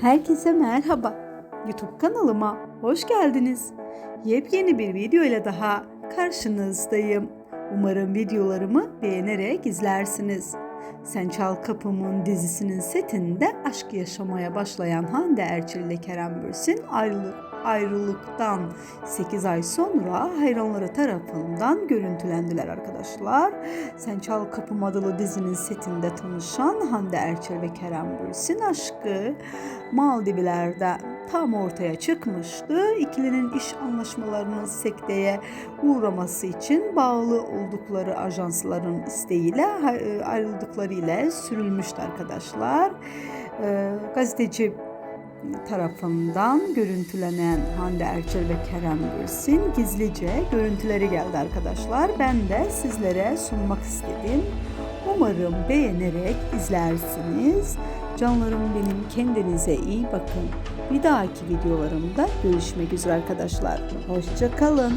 Herkese merhaba. YouTube kanalıma hoş geldiniz. Yepyeni bir video ile daha karşınızdayım. Umarım videolarımı beğenerek izlersiniz. Sen Çal Kapımın dizisinin setinde aşk yaşamaya başlayan Hande Erçel ile Kerem Bürsin ayrılık, ayrılıktan 8 ay sonra hayranları tarafından görüntülendiler arkadaşlar. Sen Çal Kapım adlı dizinin setinde tanışan Hande Erçel ve Kerem Bürsin aşkı Maldivler'de tam ortaya çıkmıştı. İkilinin iş anlaşmalarının sekteye uğraması için bağlı oldukları ajansların isteğiyle e, ayrıldıkları ile sürülmüştü arkadaşlar. Ee, gazeteci tarafından görüntülenen Hande Erçel ve Kerem Bürsin gizlice görüntüleri geldi arkadaşlar. Ben de sizlere sunmak istedim. Umarım beğenerek izlersiniz. Canlarım benim kendinize iyi bakın. Bir dahaki videolarımda görüşmek üzere arkadaşlar. Hoşça kalın.